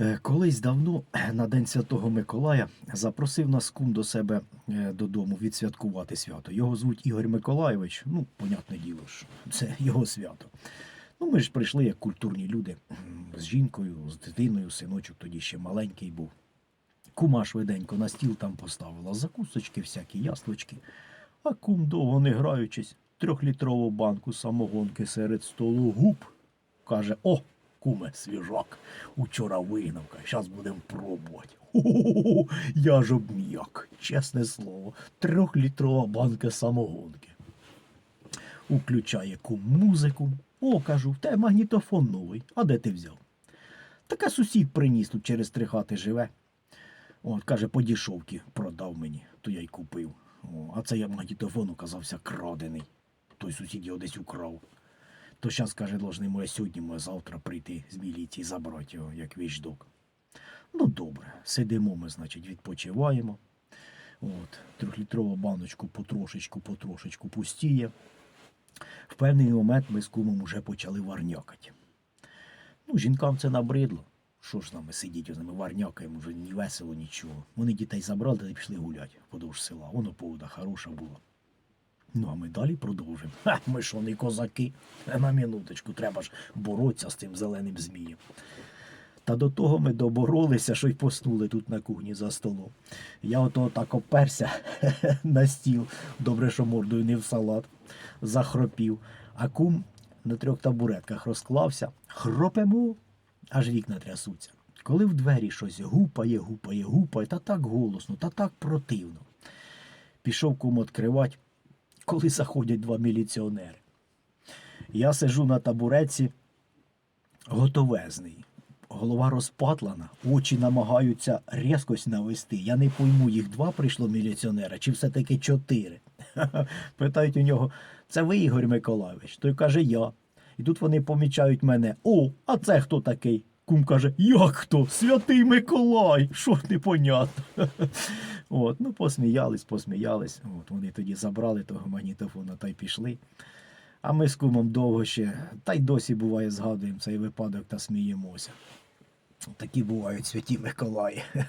Е, Колись давно на День Святого Миколая запросив нас кум до себе е, додому відсвяткувати свято. Його звуть Ігор Миколайович. Ну, понятне діло ж, це його свято. Ну, ми ж прийшли як культурні люди з жінкою, з дитиною, синочок тоді ще маленький був. Кума швиденько на стіл там поставила закусочки, всякі яслочки. А кум довго не граючись, трьохлітрову банку самогонки серед столу губ. Каже: О, куме, свіжак. Учора вигнав, зараз будемо пробувати. Ху-ху-ху, я ж обм'як, чесне слово, трьохлітрова банка самогонки. Уключає кум музику. О, кажу, в тебе магнітофон новий. А де ти взяв? Таке сусід приніс тут через три хати живе. От, каже, по дішовці продав мені, то я й купив. О, а це я магнітофон оказався крадений. Той сусід його десь украв. То зараз, каже, должны моє сьогодні, моє завтра прийти з міліції забрати його, як віждок. Ну, добре, сидимо ми, значить, відпочиваємо. От, трьохлітрову баночку потрошечку, потрошечку пустіє. В певний момент ми з кумом вже почали варнякати. Ну, жінкам це набридло. Що ж з нами сидіть, з ними варнякаємо, вже ні весело, нічого. Вони дітей забрали та пішли гуляти вподовж села. Воно погода хороша була. Ну, а ми далі продовжимо. Ха, ми що, не козаки? Е, На минуточку, треба ж боротися з тим зеленим змієм. Та до того ми доборолися, що й поснули тут на кухні за столом. Я ото так оперся на стіл, добре, що мордою не в салат, захропів. А кум на трьох табуретках розклався, хропемо, аж вікна трясуться. Коли в двері щось гупає, гупає, гупає, та так голосно, та так противно. Пішов кум відкривати, коли заходять два міліціонери. Я сижу на табуреці, готовезний. Голова розпатлана, очі намагаються різкость навести. Я не пойму, їх два прийшло міліціонера, чи все-таки чотири. Питають у нього, це ви, Ігор Миколайович? Той каже, я. І тут вони помічають мене. О, а це хто такий? Кум каже, як хто? Святий Миколай! Що непонятно. От, ну, посміялись, посміялись. От, вони тоді забрали того магнітофона та й пішли. А ми з кумом довго ще, та й досі буває, згадуємо цей випадок та сміємося. Такі бувають святі Миколаї.